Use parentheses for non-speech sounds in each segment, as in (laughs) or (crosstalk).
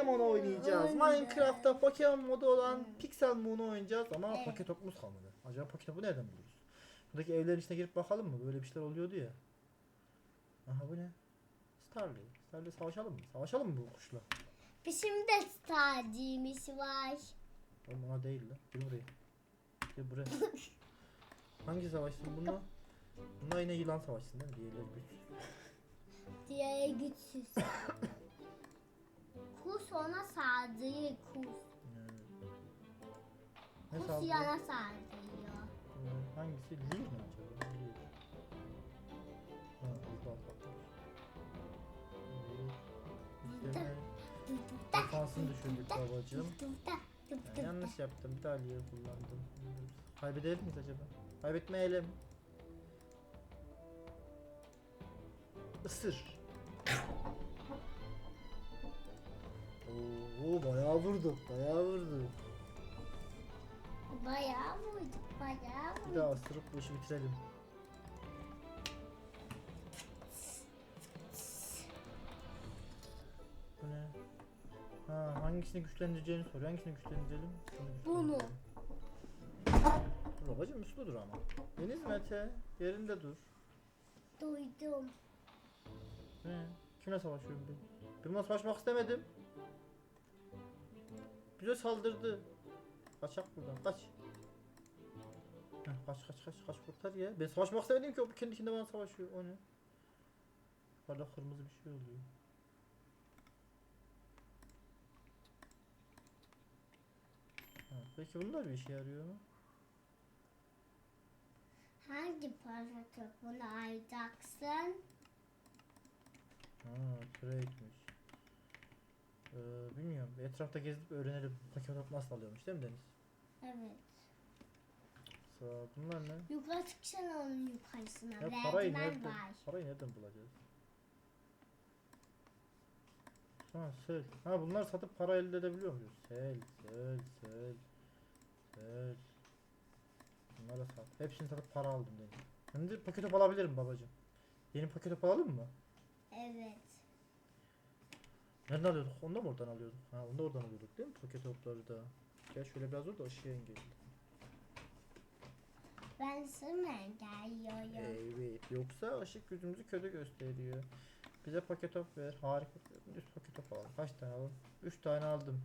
Pokemon oynayacağız. Aynen. Minecraft'ta Pokemon modu olan Pixel Moon'u oynayacağız ama Evet. Poketop'umuz kalmadı. Acaba Poketop'u nereden buluruz? Buradaki evlerin içine girip bakalım mı? Böyle bir şeyler oluyordu ya. Aha bu ne? Starly. Starly savaşalım mı? Savaşalım mı bu kuşla? Bizim de stadimiz var. Oğlum ona değil lan. Gel buraya. Gel buraya. (laughs) Hangi savaşsın bunu? Bunlar yine yılan savaşsın değil mi? Diğerleri güç. Diğeri güçsüz. (laughs) Saldırıyor kus. Evet. Ne Kus saldırı? yana saldırıyor. Ee, Hangisi? Lir mi acaba? Lir. Ha. Lir. Üstlerine Defansını düşürdük babacığım. Ben yanlış yaptım. Bir daha Lir kullandım. Kaybedelim miyiz acaba? Kaybetmeyelim. Isır. Bayağı vurdu. Bayağı vurdu. Bayağı vurduk bayağı Bir vurduk. daha ısırıp bu işi bitirelim. Bu ne? Ha, hangisini güçlendireceğini soruyor. Hangisini güçlendirelim? Bunu. Dur babacım dur ama. Deniz Mete yerinde dur. Duydum. Ne? Kimle savaşıyorum ben? Ben bununla savaşmak istemedim. Bize saldırdı. Kaçak buradan kaç. Heh, kaç kaç kaç kaç kurtar ya. Ben savaşmak istemedim ki o kendi kendine bana savaşıyor. O ne? Yukarıda kırmızı bir şey oluyor. Ha, peki bunlar bir işe yarıyor mu? Hangi para topunu alacaksın? Ha, trade'miş. Ee, bilmiyorum. Etrafta gezip öğrenelim. Pokemon nasıl alıyormuş değil mi Deniz? Evet. Sağ bunlar ne? Yukarı çıksana onun yukarısına. Ya parayı nereden, var. parayı nereden bulacağız? Ha sel. Ha bunlar satıp para elde edebiliyor muyuz? Sel, sel, sel, sel. Bunları sat. Hepsini satıp para aldım dedim. Şimdi paketop alabilirim babacığım. Yeni paketop alalım mı? Evet. Nereden alıyorduk? Onda mı oradan alıyorduk? Ha onda oradan alıyorduk değil mi paketopları da? Gel şöyle biraz dur da ışığı engelledim. Ben sana geliyorum. Evet. Yoksa ışık yüzümüzü kötü gösteriyor. Bize paketop ver. Harika. Düz paketop alalım. Kaç tane alalım? 3 tane aldım.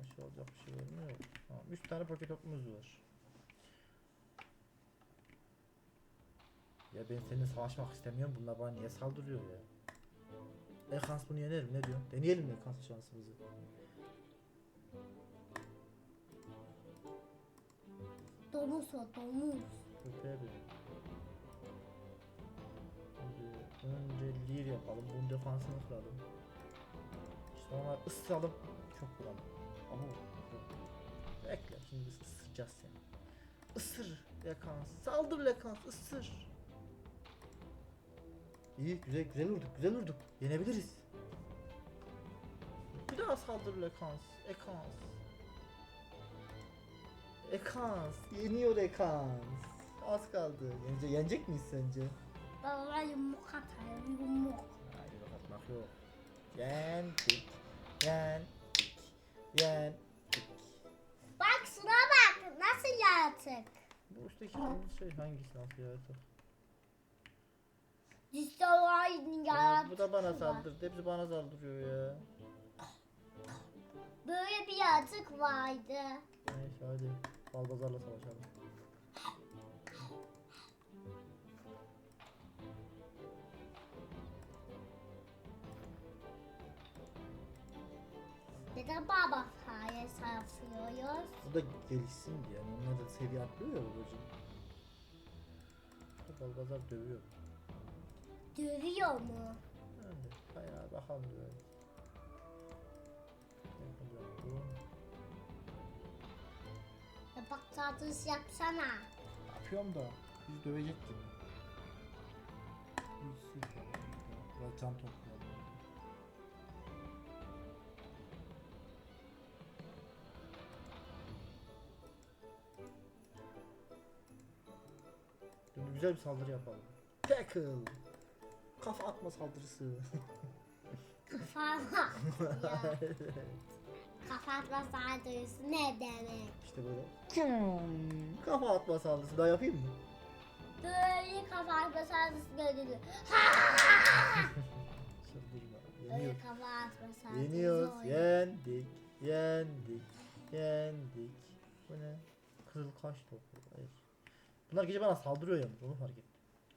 Başka olacak bir şey var mı? Yok. Tamam. 3 tane paketopumuz var. Ya ben seninle savaşmak istemiyorum. Bunlar bana niye saldırıyor ya? Ekans bunu yener mi? Ne diyorsun? Deneyelim mi Ekans şansımızı? Domuz o domuz. Köpeğe bir. Şimdi önce lir yapalım. Bunun defansını kıralım. Sonra ısıralım. Çok vuralım. Ama Bekle şimdi ısıracağız seni. Isır Lekans. Saldır Lekans. ısır. İyi güzel güzel vurduk güzel vurduk. Yenebiliriz. Bir daha saldır Lekans. Ekans. Ekans. Yeniyor Ekans. Az kaldı. Yenecek, yenecek miyiz sence? Baba yumruk atar yumruk. Hayır atmak yok. Yendik. Yendik. Yendik. Bak şuna bak nasıl yaratık. Bu üstteki şey hangisi nasıl yaratık? Bu da bana saldırdı. Hepsi bana saldırıyor ya. Böyle bir yaratık vardı. Neyse hadi. Balbazarla savaşalım. Neden baba fare sarfıyoruz? Bu da gelişsin diye. Yani onlar da seviye atlıyor ya babacığım. Balbazar dövüyor. Dövüyor mu? Öyle. Bayağı bakalım böyle. Bak tatlısı yapsana. Yapıyorum da bizi dövecek gibi. Var. Biraz can toplayalım. Şimdi güzel bir saldırı yapalım. Tackle. Kafa atma saldırısı. Kafama. ya. (laughs) Kapatma saldırısı ne demek? işte böyle. Hmm, Kafa atma saldırısı daha yapayım mı? Böyle kapatma saldırısı görülür. Çıldırma. Böyle Yeniyoruz. kafa atma saldırısı Yeniyoruz. oluyor. Yendik. Yendik. Yendik. Bu ne? Kızıl kaş topu. Hayır. Bunlar gece bana saldırıyor yalnız. Onu fark ettim.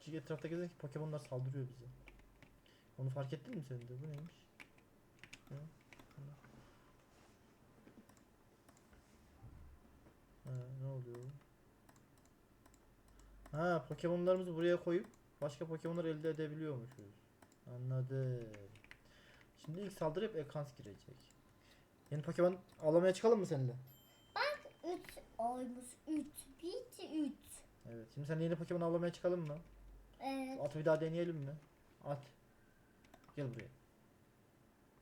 Çünkü etrafta gezerken Pokemon'lar saldırıyor bize. Onu fark ettin mi sen de? Bu neymiş? Ha, ne oluyor? Ha, Pokemon'larımızı buraya koyup başka Pokemon'lar elde edebiliyormuşuz. Anladım. Şimdi ilk saldırı hep Ekans girecek. Yeni Pokemon avlamaya çıkalım mı seninle? Üç oymuş. Üç. Bitti üç. Evet. Şimdi sen yeni Pokemon avlamaya çıkalım mı? Evet. Atı bir daha deneyelim mi? At. Gel buraya.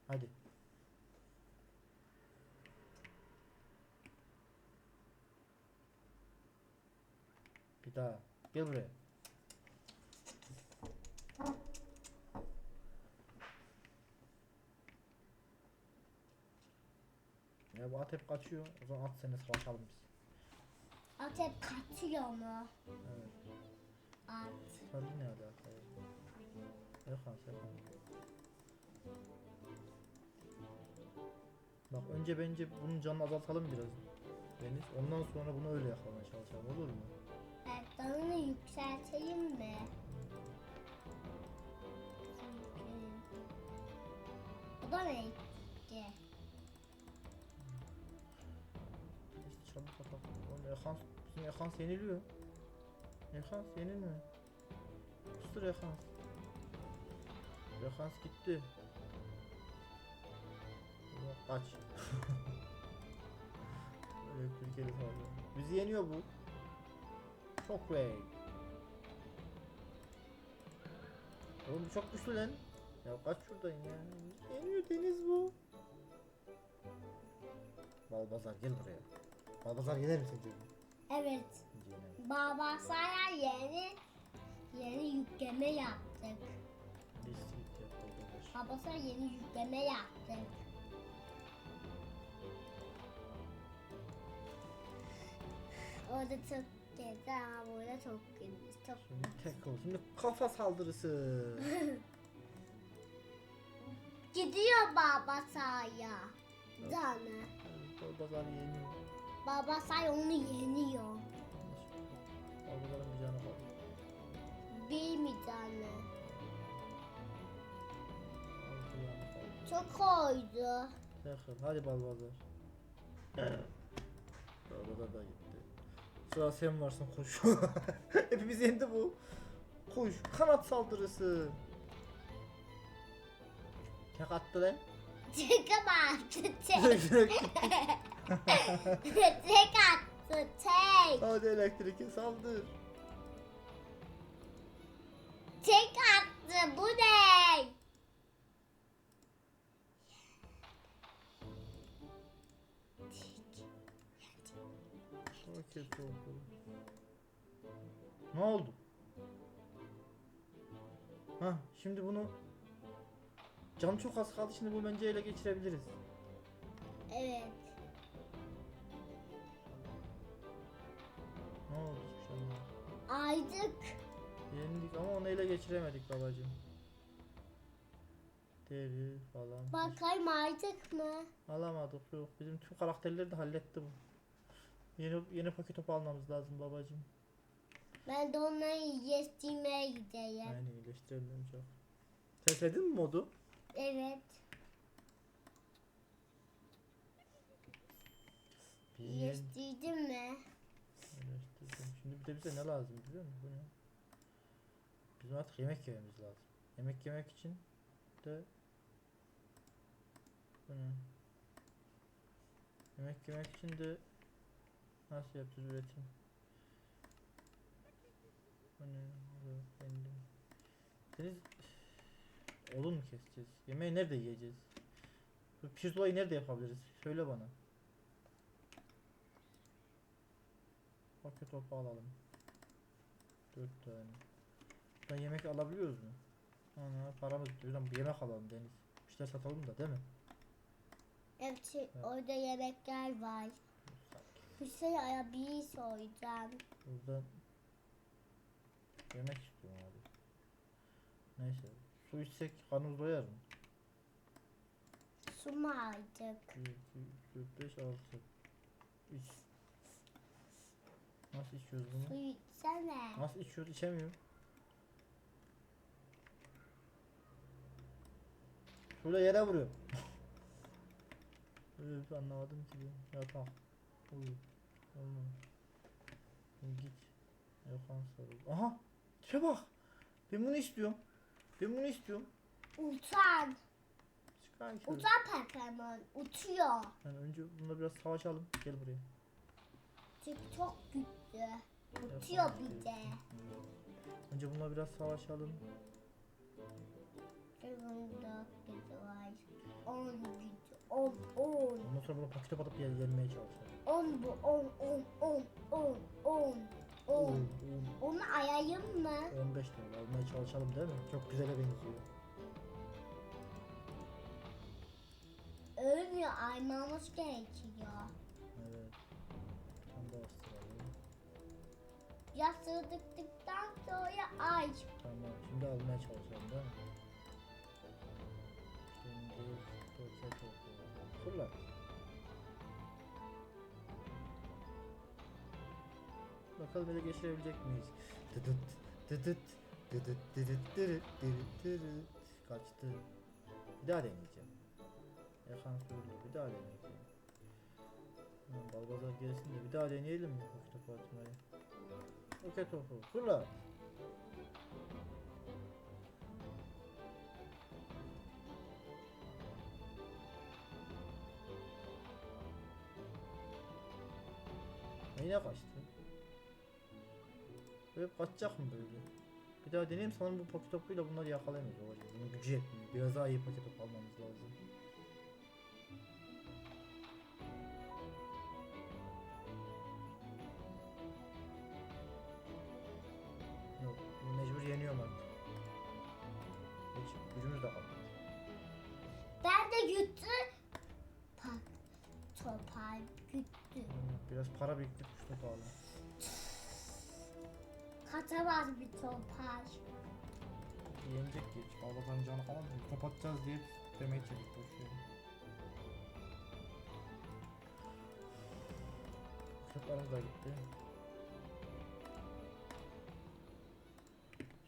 Hadi. Bir daha. Gel buraya. Ya bu at hep kaçıyor. O zaman at seni savaşalım biz. At hep kaçıyor mu? Evet. At. Sarı ne ya? Erkan Serkan. Bak önce bence bunun canını azaltalım biraz. Deniz. Ondan sonra bunu öyle yakalamaya çalışalım olur mu? Evet, dalını yükselteyim mi? Bu da ne? İşte çabuk atak. Oğlum Erkan, bizim Erkan yeniliyor. Erkan yenilme. Kustur Erkan. Erkan gitti. Kaç. Elektrik eli sağlıyor. Bizi yeniyor bu. Çok Ray. Oğlum bu çok güçlü lan. Ya kaç şuradan ya. Yeniyor Deniz bu. Balbazar gel buraya. Balbazar yener mi sence? bunu? Evet. Sana yeni yeni yükleme yaptık. District Baba sana yeni yükleme yaptık. Orada çok güzel ama burada çok güzel. Çok Şimdi tek ol. Şimdi kafa saldırısı. (laughs) Gidiyor baba sahaya. Canı. Balbazar yeniyor. Baba say onu yeniyor. Balbazar'ın bir canı kaldı. Bir mi canı? Çok koydu. Tek ol. Hadi Balbazar. Balbazar da gitti. Sıra sen varsın koş. (laughs) Hepimiz yendi bu. Koş. Kanat saldırısı. Tek attı lan. Tek. Elektrik. tek attı tek. (laughs) Hadi elektrike saldır. Kötü oldu. Ne oldu? Ha, şimdi bunu Can çok az kaldı şimdi bu bence ele geçirebiliriz. Evet. Ne oldu şey olmadı. Aydık. Yenildik ama onu ele geçiremedik babacığım. Deri falan. Bakayım aydık mı? Alamadık yok. Bizim tüm karakterleri de halletti bu. Yeni yeni paket topu almamız lazım babacığım. Ben de onları iyileştirmeye gideyim. Aynen iyileştirelim çok. Sen sevdin mi modu? Evet. Bir İyileştirdim mi? Eleştirdim. Şimdi bir de bize ne lazım biliyor musun? Bu ne? Bizim artık yemek yememiz lazım. Yemek yemek için de bu ne? Yemek yemek için de nasıl yapacağız üretim? Deniz odun mu keseceğiz? Yemeği nerede yiyeceğiz? Bu pirzolayı nerede yapabiliriz? Söyle bana. Paket topu alalım. 4 tane. Buradan yemek alabiliyoruz mu? Ana paramız. Buradan bir yemek alalım Deniz. Bir şeyler satalım da değil mi? Evet, orada yemekler var. Bir şey arabayı soracağım. Buradan yemek istiyorum abi. Neyse. Su içsek karnımız doyar mı? Su mu aldık? 1, 2, 3, 4, 5, 6. 3. Nasıl içiyoruz Su bunu? içsene. Nasıl içiyoruz? İçemiyorum. Şöyle yere vuruyorum. (laughs) Öf anlamadım ki. Ya tamam. Uyu. Şimdi git. Yakan sarıl. Aha! Tipe bak. Ben bunu istiyorum. Ben bunu istiyorum. Çıkar ki. Utan Peppermint. Utuyor. Yani önce bununla biraz savaşalım. Gel buraya. Çünkü çok güçlü. Utuyor bir de. Önce bununla biraz savaşalım. Ondan sonra bunu pakete atıp yer yenmeye çalışalım. On bu. On, on, on, on, on. On. Onu ayayım mı? 15 lira almaya çalışalım değil mi? Çok güzele benziyor. Ölmüyor. Aymamız gerekiyor. Evet. Tam da ıstıralım. Ya sığdıktan sonra ay. Tamam. Şimdi almaya çalışalım değil mi? Şimdi roket yapalım. Bakalım ele geçirebilecek miyiz? Dıdıt dıdıt dıdıt dıdıt dırıt dırıt dırıt. Kaçtı. Bir daha deneyeceğim. Yakan söylüyor. Bir daha deneyeceğim. Tamam, Balbazar gelsin de bir daha deneyelim mi? Roket atmayı. Roket topu. Fırla. Yine kaçtı. Böyle kaçacak mı böyle? Bir daha deneyeyim sanırım bu paket topuyla bunları yakalayamayız babacığım. Bunun gücü yetmiyor. Biraz daha iyi paket top almamız lazım. Yok, mecbur yeniyorum artık. Hiç gücümüz de kalmadı. Ben de güçlü. Bak. Topal. Hmm, Biraz para biriktirip şu topu alalım. Katamaz bir topal. Yenecek diye. Balbazar'ın canı falan değil. Top atacağız diye demeye çekip boşuyor. Kırklarımız da gitti.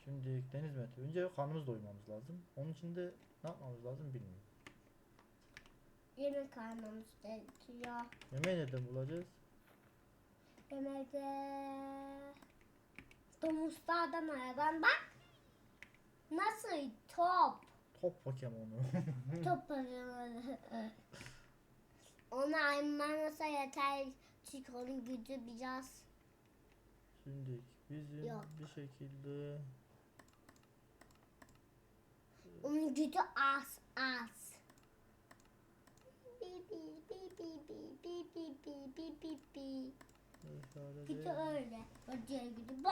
Şimdi deniz meti. Önce karnımız doymamız lazım. Onun için de ne yapmamız lazım bilmiyorum. Yemek almamız gerekiyor. Yemeği nereden bulacağız? Yemekte domuzlardan aradan bak. Nasıl top? Top Pokemon'u. (laughs) top arıyorlar. Onu aymanasa yeter. Çünkü onun gücü biraz Şimdi bizim Yok. bir şekilde onun gücü az az. Bi bi bi bi bi bi bi bi bi bi bi. Bir de öyle. O diğer gibi.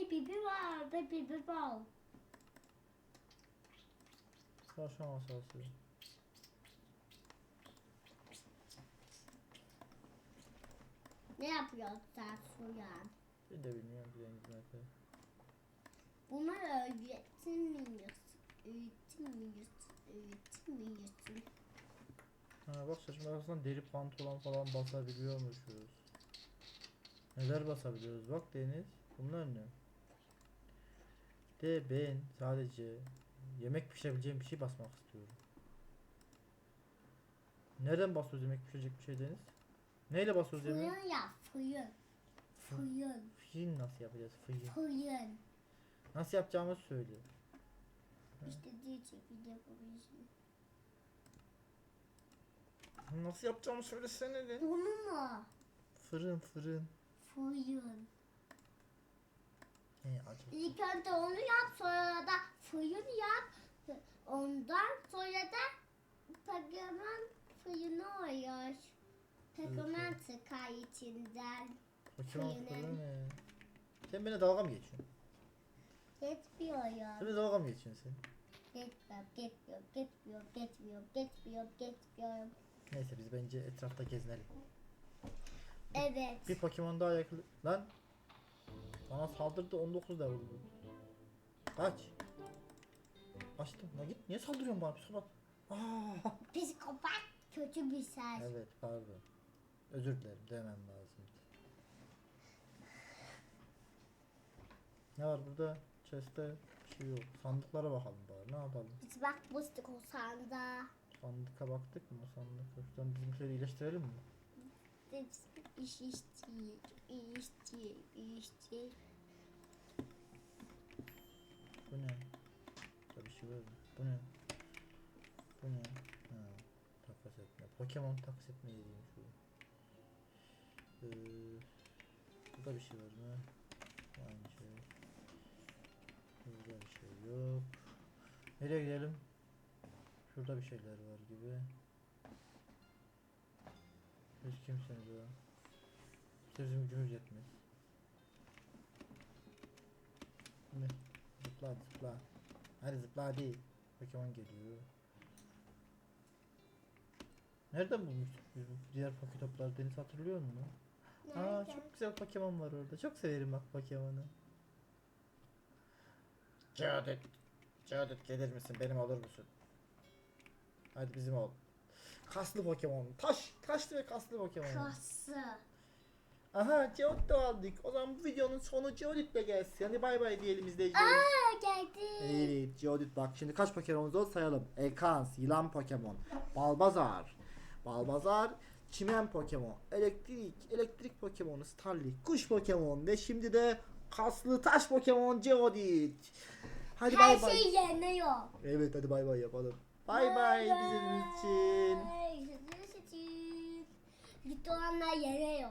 Baby bir var. Baby bir var. Sarşan masası. Ne yapıyor sen suya? Ben de bilmiyorum bilen zaten. Bunlar öğretmiyoruz. Öğretmiyoruz. Öğretmiyoruz. Ha bak saçma arasından deri pantolon falan basabiliyormuşuz. Neler basabiliyoruz bak Deniz. Bunlar ne? De ben sadece yemek pişirebileceğim bir şey basmak istiyorum. Nereden basıyoruz yemek pişirecek bir şey Deniz? Neyle basıyoruz yemeği? Fırın yap. Fırın. Fırın. Fıyın nasıl yapacağız fıyın? Fırın. Nasıl yapacağımızı söyle. İşte diye şekilde yapabilirsin. Nasıl yapacağımı söylesene de. Bunu mu? Fırın fırın. Fırın. He acı. İlk önce onu yap sonra da fırın yap. Ondan sonra da Pokemon fırını oluyor. Pokemon çıkar içinden. Pokemon Fırın. fırın ne? Sen beni dalga mı geçiyorsun? Yetmiyor ya. Sen beni dalga mı geçiyorsun sen? Gitmiyor, gitmiyor, gitmiyor, gitmiyor, gitmiyor, gitmiyor. Neyse biz bence etrafta gezinelim. Evet. Bir Pokemon daha yakaladı. Lan. Bana saldırdı 19 level bu. Kaç. Açtım. Lan git niye saldırıyorsun bana psikopat? Aa. Psikopat kötü bir ses. Evet pardon. Özür dilerim demem lazım. Ne var burada? Chest'te bir şey yok. Sandıklara bakalım bari. Ne yapalım? Biz bakmıştık o sanda. Sandıka baktık mı? Sandık yoktan bizimkileri iyileştirelim mi? Biz iş işçi, işçi, işçi. Bu ne? Bir şey mı? Bu ne? Bu ne? Ha, takas etme. Pokemon takas etme yeriymiş bu. Ee, burada bir şey var mı? Aynı şey. Burada bir şey yok. Nereye gidelim? Şurada bir şeyler var gibi. Hiç kimseniz o. İşte bizim gücümüz yetmez. Ne? Zıpla zıpla. Hadi zıpla hadi. Pokemon geliyor. Nereden bulmuştuk biz bu diğer Poketoplar Deniz hatırlıyor musun? Aa Nerede? çok güzel Pokemon var orada. Çok severim bak Pokemon'u. Geodet. Geodet gelir misin? Benim olur musun? Hadi bizim ol. Kaslı Pokemon. Taş. Taşlı ve kaslı Pokemon. Kası. Aha Geodet de aldık. O zaman bu videonun sonu Geodet'le gelsin. Hadi bay bay diyelim izleyiciler. Aa geldi. Evet Geodet bak şimdi kaç Pokemon'umuz oldu sayalım. Ekans, yılan Pokemon, Balbazar, Balbazar, çimen Pokemon, elektrik, elektrik Pokemon, Starly, kuş Pokemon ve şimdi de kaslı taş Pokemon Geodet. Hadi Her bay bay. şey yeniyor. Evet hadi bay bay yapalım. Bay bay bizim için. Bay. Sizin için. Videolar yeniyor.